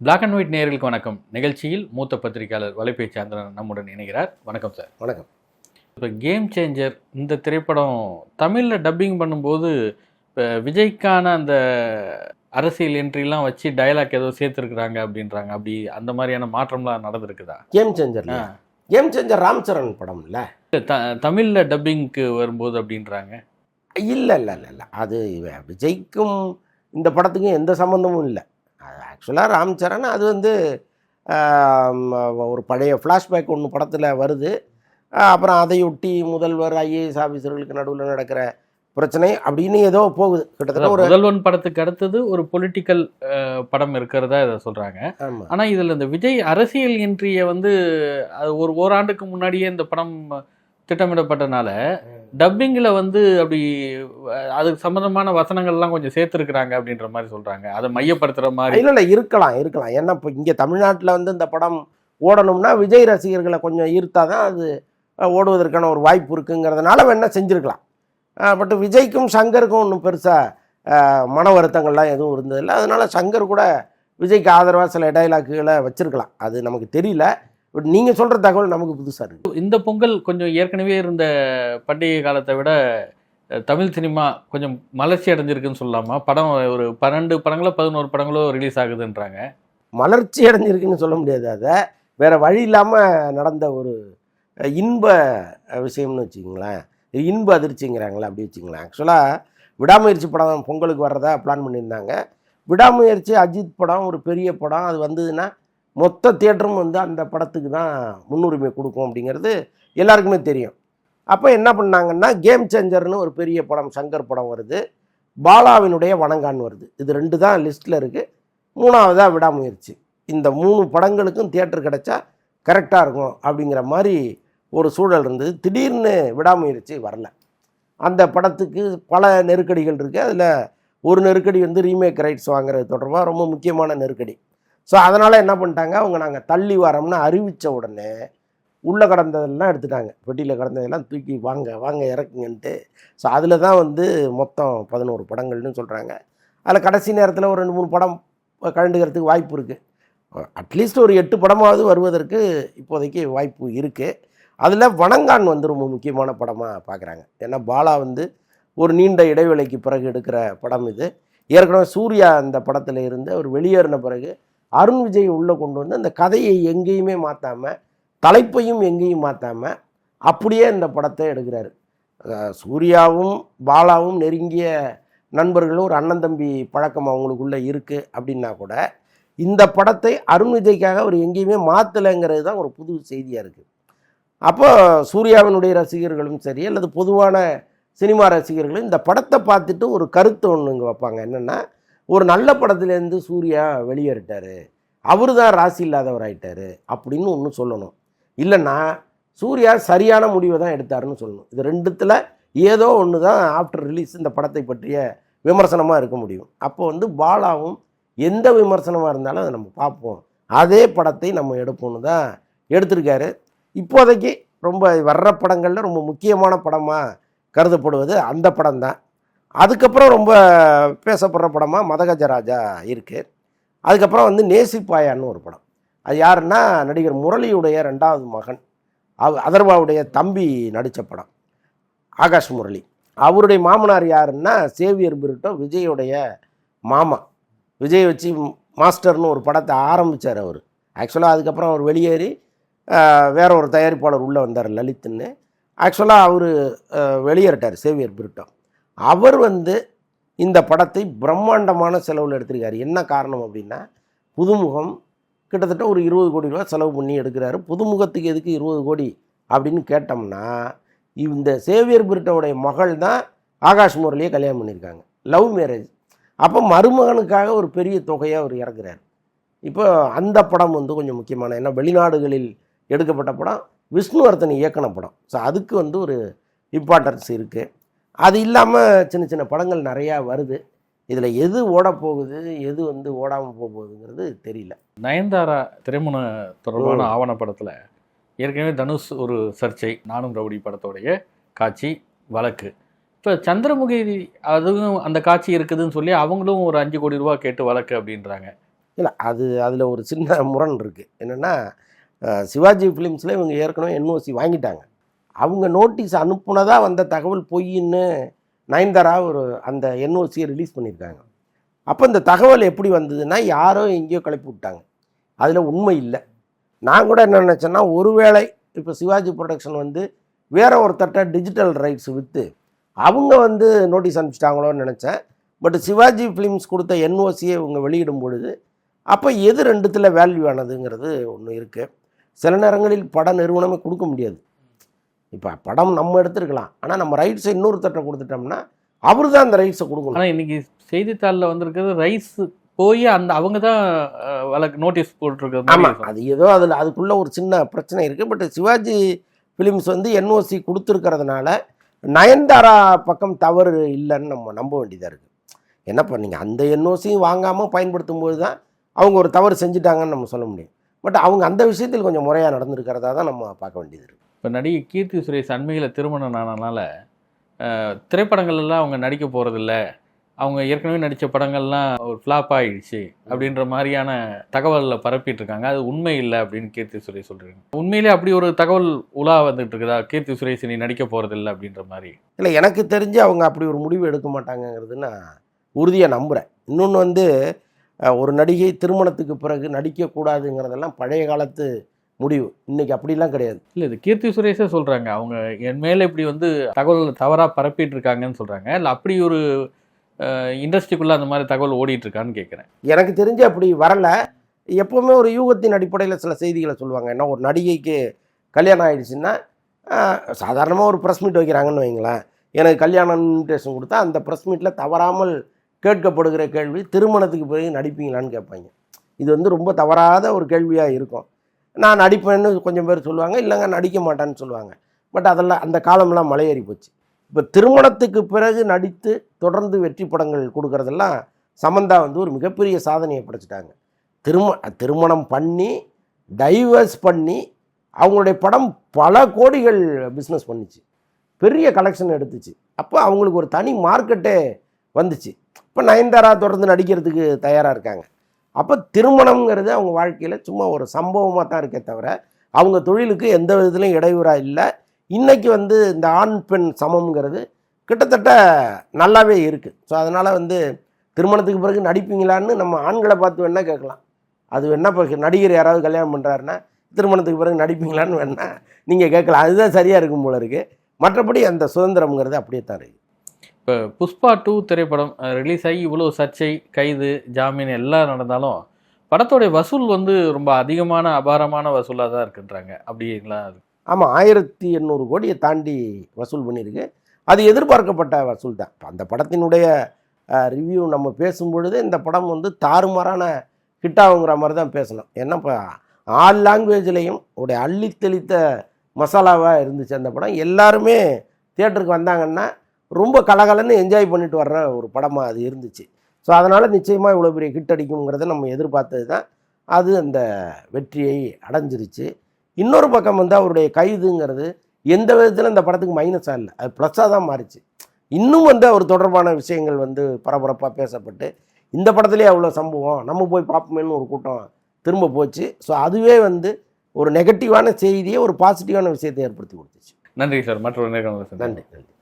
Black and white நேயர்களுக்கு வணக்கம். நிகழ்ச்சியில் மூத்த பத்திரிகையாளர் வலைபேச்சு சந்திரன் நம்முடன் இணைகிறார். வணக்கம் சார் வணக்கம். இப்போ கேம் சேஞ்சர் இந்த திரைப்படம் தமிழில் டப்பிங் பண்ணும்போது இப்போ விஜய்க்கான அந்த அரசியல் என்ட்ரிலாம் வச்சு டயலாக் ஏதோ சேர்த்துருக்குறாங்க அப்படின்றாங்க. அப்படி அந்த மாதிரியான மாற்றம்லாம் நடந்திருக்குதா? கேம் சேஞ்சர்ல ஆ. கேம் சேஞ்சர் ராம் சரண் படம்ல த தமிழில் டப்பிங்க்கு வரும்போது அப்படின்றாங்க. இல்லை இல்லை இல்லை இல்லை. அது விஜய்க்கும் இந்த படத்துக்கும் எந்த சம்மந்தமும் இல்லை. ஆக்சுவலாக ராம் சரண் அது வந்து ஒரு பழைய ஃப்ளாஷ்பேக் ஒன்று படத்தில் வருது. அப்புறம் அதையொட்டி முதல்வர் ஐஏஎஸ் ஆஃபீஸர்களுக்கு நடுவில் நடக்கிற பிரச்சனை அப்படின்னு ஏதோ போகுது. கிட்டத்தட்ட ஒரு முதல்வன் படத்துக்கு அடுத்தது ஒரு பொலிட்டிக்கல் படம் இருக்கிறதா இதை சொல்கிறாங்க ஆமாம் ஆனா இதுல இந்த விஜய் அரசியல் என்ட்ரியை வந்து அது ஒரு ஓராண்டுக்கு முன்னாடியே இந்த படம் திட்டமிடப்பட்டனால டப்பிங்கில் வந்து அப்படி அதுக்கு சம்மந்தமான வசனங்கள்லாம் கொஞ்சம் சேர்த்துருக்குறாங்க அப்படின்ற மாதிரி சொல்கிறாங்க அதை மையப்படுத்துகிற மாதிரி. இல்லை இல்லை இருக்கலாம் இருக்கலாம். ஏன்னா இப்போ இங்கே தமிழ்நாட்டில் வந்து இந்த படம் ஓடணும்னா விஜய் ரசிகர்களை கொஞ்சம் ஈர்த்தா தான் அது ஓடுவதற்கான ஒரு வாய்ப்பு இருக்குங்கிறதுனால வேணால் செஞ்சுருக்கலாம். பட் விஜய்க்கும் சங்கருக்கும் ஒன்றும் பெருசாக மன வருத்தங்கள்லாம் எதுவும் இருந்ததில்லை. அதனால சங்கர் கூட விஜய்க்கு ஆதரவாக சில டைலாக்குகளை வச்சுருக்கலாம். அது நமக்கு தெரியல. பட் நீங்கள் சொல்கிற தகவல் நமக்கு புதுசாக இருக்குது இந்த பொங்கல் கொஞ்சம் ஏற்கனவே இருந்த பண்டிகை காலத்தை விட தமிழ் சினிமா கொஞ்சம் மலர்ச்சி அடைஞ்சிருக்குன்னு சொல்லலாமா? படம் ஒரு பன்னெண்டு படங்களோ பதினோரு படங்களோ ரிலீஸ் ஆகுதுன்றாங்க. மலர்ச்சி அடைஞ்சிருக்குன்னு சொல்ல முடியாது அதை. வேறு வழி இல்லாமல் நடந்த ஒரு இன்ப விஷயம்னு வச்சுக்கோங்களேன். இன்ப அதிர்ச்சிங்கிறாங்களே அப்படி வச்சுங்களேன் ஆக்சுவலாக விடாமுயற்சி படம் பொங்கலுக்கு வர்றதா பிளான் பண்ணியிருந்தாங்க. விடாமுயற்சி அஜித் படம் ஒரு பெரிய படம். அது வந்ததுன்னா மொத்த தேட்டரும் வந்து அந்த படத்துக்கு தான் முன்னுரிமை கொடுக்கும் அப்படிங்கிறது எல்லாருக்குமே தெரியும். அப்போ என்ன பண்ணாங்கன்னா கேம் சேஞ்சர்னு ஒரு பெரிய படம் சங்கர் படம் வருது. பாலாவினுடைய வணங்கான் வருது. இது ரெண்டு தான் லிஸ்ட்டில் இருக்குது மூணாவதாக விடாமுயற்சி. இந்த மூணு படங்களுக்கும் தியேட்டர் கிடைச்சா கரெக்டாக இருக்கும் அப்படிங்கிற மாதிரி ஒரு சூழல் இருந்தது. திடீர்னு விடாமுயற்சி வரல. அந்த படத்துக்கு பல நெருக்கடிகள் இருக்குது அதில் ஒரு நெருக்கடி வந்து ரீமேக் ரைட்ஸ் வாங்குறது தொடர்பாக ரொம்ப முக்கியமான நெருக்கடி. ஸோ அதனால் என்ன பண்ணிட்டாங்க? அவங்க நாங்கள் தள்ளி வரோம்னு அறிவித்த உடனே உள்ளே கடந்ததெல்லாம் எடுத்துட்டாங்க. பெட்டியில் கடந்ததெல்லாம் தூக்கி வாங்க வாங்க இறக்குங்கன்ட்டு. ஸோ அதில் தான் வந்து மொத்தம் பதினோரு படங்கள்னு சொல்கிறாங்க அதில் கடைசி நேரத்தில் ஒரு ரெண்டு மூணு படம் கலந்துக்கிறதுக்கு வாய்ப்பு இருக்குது அட்லீஸ்ட் ஒரு எட்டு படமாவது வருவதற்கு இப்போதைக்கு வாய்ப்பு இருக்குது அதில் வணங்கான் வந்து ரொம்ப முக்கியமான படமாக பார்க்குறாங்க ஏன்னா பாலா வந்து ஒரு நீண்ட இடைவேளைக்கு பிறகு எடுக்கிற படம் இது. ஏற்கனவே சூர்யா அந்த படத்தில் இருந்து அவர் வெளியேறின பிறகு அருண் விஜய் உள்ளே கொண்டு வந்து அந்த கதையை எங்கேயுமே மாற்றாமல் தலைப்பையும் எங்கேயும் மாற்றாமல் அப்படியே இந்த படத்தை எடுக்கிறாரு. சூர்யாவும் பாலாவும் நெருங்கிய நண்பர்களும் ஒரு அண்ணன் தம்பி பழக்கம் அவங்களுக்குள்ளே இருக்குது அப்படின்னா கூட இந்த படத்தை அருண் விஜய்க்காக அவர் எங்கேயுமே மாற்றலைங்கிறது தான் ஒரு புது செய்தியாக இருக்குது அப்போ சூர்யாவினுடைய ரசிகர்களும் சரி அல்லது பொதுவான சினிமா ரசிகர்களும் இந்த படத்தை பார்த்துட்டு ஒரு கருத்து ஒன்று இங்கே வைப்பாங்க. என்னென்னா ஒரு நல்ல படத்துலேருந்து சூர்யா வெளியேறிட்டார். அவர் தான் ராசி இல்லாதவர் ஆகிட்டாரு அப்படின்னு ஒன்று சொல்லணும். இல்லைன்னா சூர்யா சரியான முடிவை தான் எடுத்தாருன்னு சொல்லணும். இது ரெண்டுத்தில் ஏதோ ஒன்று தான் ஆஃப்டர் ரிலீஸ் இந்த படத்தை பற்றிய விமர்சனமாக இருக்க முடியும். அப்போ வந்து பாலாவும் எந்த விமர்சனமாக இருந்தாலும் அதை நம்ம பார்ப்போம். அதே படத்தை நம்ம எடுப்போம்னு தான் எடுத்திருக்காரு. இப்போதைக்கு ரொம்ப வர்ற படங்களில் ரொம்ப முக்கியமான படமாக கருதப்படுவது அந்த படம் தான் அதுக்கப்புறம் ரொம்ப பேசப்படுற படமாக மதகஜராஜா இருக்குது அதுக்கப்புறம் வந்து நேசிப்பாயான்னு ஒரு படம். அது யாருன்னா நடிகர் முரளியுடைய ரெண்டாவது மகன். அவ் அதர்வாவுடைய தம்பி நடித்த படம். ஆகாஷ் முரளி. அவருடைய மாமனார் யாருன்னா சேவியர் பிரிட்டோ விஜயுடைய மாமா. விஜய் வச்சு மாஸ்டர்னு ஒரு படத்தை ஆரம்பித்தார் அவர். ஆக்சுவலாக அதுக்கப்புறம் அவர் வெளியேறி வேற ஒரு தயாரிப்பாளர் உள்ளே வந்தார் லலித்னு ஆக்சுவலாக அவர் வெளியேறிட்டார் சேவியர் பிரிட்டோ. அவர் வந்து இந்த படத்தை பிரம்மாண்டமான செலவில் எடுத்திருக்காரு. என்ன காரணம் அப்படின்னா புதுமுகம் கிட்டத்தட்ட ஒரு இருபது கோடி ரூபா செலவு பண்ணி எடுக்கிறாரு. புதுமுகத்துக்கு எதுக்கு இருபது கோடி அப்படின்னு கேட்டோம்னா இந்த சேவியர் பிரிட்டோடைய மகள் தான் ஆகாஷ் முரளியை கல்யாணம் பண்ணியிருக்காங்க. Love marriage. அப்போ மருமகனுக்காக ஒரு பெரிய தொகையை அவர் இறக்குறாரு. இப்போ அந்த படம் வந்து கொஞ்சம் முக்கியமான ஏன்னா வெளிநாடுகளில் எடுக்கப்பட்ட படம் விஷ்ணுவர்தன் இயக்குன படம். ஸோ அதுக்கு வந்து ஒரு இம்பார்ட்டன்ஸ் இருக்குது அது இல்லாமல் சின்ன சின்ன படங்கள் நிறையா வருது. இதில் எது ஓடப் போகுது எது வந்து ஓடாமல் போக போகுதுங்கிறது தெரியல. நயன்தாரா திருமண தொடர்பான. ஆவணப்படத்தில் ஏற்கனவே தனுஷ் ஒரு சர்ச்சை நானும் ரவுடி படத்தோடைய காட்சி வழக்கு. இப்போ சந்திரமுகி அதுவும் அந்த காட்சி இருக்குதுன்னு சொல்லி அவங்களும் ஒரு அஞ்சு கோடி ரூபா கேட்டு வழக்கு அப்படின்றாங்க. இல்லை அது அதில் ஒரு சின்ன முரண் இருக்குது என்னென்னா சிவாஜி ஃபிலிம்ஸில் இவங்க ஏற்கனவே என்ஓசி வாங்கிட்டாங்க. அவங்க நோட்டீஸ் அனுப்புனதாக வந்த தகவல் பொய்ன்னு நயன்தாரா ஒரு அந்த என்ஓசியை ரிலீஸ் பண்ணியிருக்காங்க. அப்போ இந்த தகவல் எப்படி வந்ததுன்னா யாரோ எங்கேயோ கிளப்பி விட்டாங்க. அதில் உண்மை இல்லை. நான் கூட என்ன நினச்சேன்னா ஒருவேளை இப்போ சிவாஜி ப்ரொடக்ஷன் வந்து வேற ஒருத்தட்ட டிஜிட்டல் ரைட்ஸ் விற்று அவங்க வந்து நோட்டீஸ் அனுப்பிச்சிட்டாங்களோன்னு நினச்சேன். பட் சிவாஜி ஃபிலிம்ஸ் கொடுத்த என்ஓசியை இவங்க வெளியிடும் பொழுது அப்போ எது ரெண்டுத்தில் வேல்யூ ஆனதுங்கிறது ஒன்று இருக்குது சில நேரங்களில் பட நிறுவனமே கொடுக்க முடியாது. இப்போ படம் நம்ம எடுத்துருக்கலாம். ஆனால் நம்ம ரைட்ஸை இன்னொருத்தட்ட கொடுத்துட்டோம்னா அவர் தான் அந்த ரைட்ஸை கொடுக்கணும். ஆனா இன்னைக்கு செய்தித்தாளில் வந்திருக்கிறது ரைஸ் போய் அந்த அவங்க தான் வழக்கு நோட்டீஸ் போட்டிருக்கிறது ஆமாம் அது ஏதோ அதில் அதுக்குள்ளே ஒரு சின்ன பிரச்சனை இருக்குது பட் சிவாஜி ஃபிலிம்ஸ் வந்து என்ஓசி கொடுத்துருக்கறதுனால நயன்தாரா பக்கம் தவறு இல்லைன்னு நம்ம நம்ப வேண்டியதாக இருக்குது என்ன பண்ணீங்க அந்த என்ஓசியும் வாங்காமல் பயன்படுத்தும் போது தான் அவங்க ஒரு தவறு செஞ்சுட்டாங்கன்னு நம்ம சொல்ல முடியும். பட் அவங்க அந்த விஷயத்தில் கொஞ்சம் முறையாக நடந்திருக்கிறதா தான் நம்ம பார்க்க வேண்டியது இருக்குது இப்போ நடிகை கீர்த்தி சுரேஷ் அண்மையில் திருமணம் ஆனனால திரைப்படங்கள்லாம் அவங்க நடிக்க போகிறதில்ல அவங்க ஏற்கனவே நடித்த படங்கள்லாம் ஒரு ஃப்ளாப் ஆகிடுச்சு அப்படின்ற மாதிரியான தகவலில் பரப்பிட்டு இருக்காங்க அது உண்மை இல்லை அப்படின்னு கீர்த்தி சுரேஷ் சொல்றாங்க. உண்மையிலே அப்படி ஒரு தகவல் உலா வந்துட்டு இருக்குதா கீர்த்தி சுரேஷ் நீ நடிக்க போகிறதில்ல அப்படின்ற மாதிரி. இல்லை எனக்கு தெரிஞ்சு அவங்க அப்படி ஒரு முடிவு எடுக்க மாட்டாங்கங்கிறது நான் உறுதியாக நம்புகிறேன் இன்னொன்று வந்து ஒரு நடிகை திருமணத்துக்கு பிறகு நடிக்கக்கூடாதுங்கிறதெல்லாம் பழைய காலத்து முடிவு. இன்னைக்கு அப்படிலாம் கிடையாது. இல்லை இது கீர்த்தி சுரேஷே சொல்கிறாங்க அவங்க என் மேலே இப்படி வந்து தகவல் தவறாக பரப்பிட்டு இருக்காங்கன்னு சொல்கிறாங்க இல்லை அப்படி ஒரு இண்டஸ்ட்ரிக்குள்ளே அந்த மாதிரி தகவல் ஓடிட்டு இருக்கான்னு கேட்குறேன் எனக்கு தெரிஞ்சு அப்படி வரலை. எப்போவுமே ஒரு யூகத்தின் அடிப்படையில் சில செய்திகளை சொல்லுவாங்க. ஏன்னா ஒரு நடிகைக்கு கல்யாணம் ஆயிடுச்சுன்னா சாதாரணமாக ஒரு ப்ரெஸ் மீட் வைக்கிறாங்கன்னு வைங்களேன். எனக்கு கல்யாணம் இன்விடேஷன் கொடுத்தா அந்த ப்ரெஸ் மீட்டில் தவறாமல் கேட்கப்படுகிற கேள்வி திருமணத்துக்கு பிறகு நடிப்பீங்களான்னு கேட்பாங்க. இது வந்து ரொம்ப தவறாத ஒரு கேள்வியாக இருக்கும். நான் நடிப்பேன்னு கொஞ்சம் பேர் சொல்லுவாங்க இல்லைங்க நடிக்க மாட்டேன்னு சொல்லுவாங்க. பட் அதெல்லாம் அந்த காலம்லாம் மலையேறி போச்சு. இப்போ திருமணத்துக்கு பிறகு நடித்து தொடர்ந்து வெற்றி படங்கள் கொடுக்கறதெல்லாம் சமந்தா வந்து ஒரு மிகப்பெரிய சாதனையை படைச்சிட்டாங்க. திரும திருமணம் பண்ணி டைவர்ஸ் பண்ணி அவங்களுடைய படம் பல கோடிகள் பிஸ்னஸ் பண்ணுச்சு. பெரிய கலெக்ஷன் எடுத்துச்சு. அப்போ அவங்களுக்கு ஒரு தனி மார்க்கெட்டே வந்துச்சு. இப்போ நயன்தாரா தொடர்ந்து நடிக்கிறதுக்கு தயாராக இருக்காங்க. அப்போ திருமணம்ங்கிறது அவங்க வாழ்க்கையில் சும்மா ஒரு சம்பவமாக தான் இருக்கே தவிர அவங்க தொழிலுக்கு எந்த விதத்துலையும் இடையூறாக இல்லை. இன்றைக்கி வந்து இந்த ஆண் பெண் சமம்ங்கிறது கிட்டத்தட்ட நல்லாவே இருக்குது ஸோ அதனால் வந்து திருமணத்துக்கு பிறகு நடிப்பீங்களான்னு நம்ம ஆண்களை பார்த்து வேணால் கேட்கலாம். அது வேணால் இப்போ நடிகர் யாராவது கல்யாணம் பண்ணுறாருன்னா திருமணத்துக்கு பிறகு நடிப்பீங்களான்னு வேணால் நீங்கள் கேட்கலாம். அதுதான் சரியாக இருக்கும் போல இருக்குது மற்றபடி அந்த சுதந்திரம்ங்கிறது அப்படியே தான் இருக்குது இப்போ புஷ்பா டூ திரைப்படம் ரிலீஸ் ஆகி இவ்வளோ சர்ச்சை கைது ஜாமீன் எல்லாம் நடந்தாலும் படத்தோடைய வசூல் வந்து ரொம்ப அதிகமான அபாரமான வசூலாக தான் இருக்குன்றாங்க. அப்படிங்களா? அது ஆமாம் ஆயிரத்தி எண்ணூறு கோடியை தாண்டி வசூல் பண்ணியிருக்கு. அது எதிர்பார்க்கப்பட்ட வசூல் தான். அந்த படத்தினுடைய ரிவ்யூ நம்ம பேசும்பொழுது இந்த படம் வந்து தாறுமாறான ஹிட்டாகுங்கிற மாதிரி தான் பேசணும். ஏன்னா இப்போ ஆல் லாங்குவேஜ்லேயும் உடைய அள்ளி தெளித்த மசாலாவாக இருந்துச்சு அந்த படம். எல்லாருமே தியேட்டருக்கு வந்தாங்கன்னா ரொம்ப கலகலன்னு என்ஜாய் பண்ணிட்டு வர்ற ஒரு படமாக அது இருந்துச்சு. ஸோ அதனால் நிச்சயமாக இவ்வளோ பெரிய ஹிட் அடிக்குங்கிறத நம்ம எதிர்பார்த்தது தான். அது அந்த வெற்றியை அடைஞ்சிருச்சு. இன்னொரு பக்கம் வந்து அவருடைய கைதுங்கிறது எந்த விதத்தில் இந்த படத்துக்கு மைனஸாக இல்லை. அது ப்ளஸ்ஸாக தான் மாறிச்சு. இன்னும் வந்து அவர் தொடர்பான விஷயங்கள் வந்து பரபரப்பாக பேசப்பட்டு இந்த படத்துலேயே அவ்வளோ சம்பவம் நம்ம போய் பார்ப்போமேன்னு ஒரு கூட்டம் திரும்ப போச்சு. ஸோ அதுவே வந்து ஒரு நெகட்டிவான செய்தியை ஒரு பாசிட்டிவான விஷயத்தை ஏற்படுத்தி கொடுத்துச்சு. நன்றி சார். மற்றொரு சந்திப்போம். நன்றி நன்றி.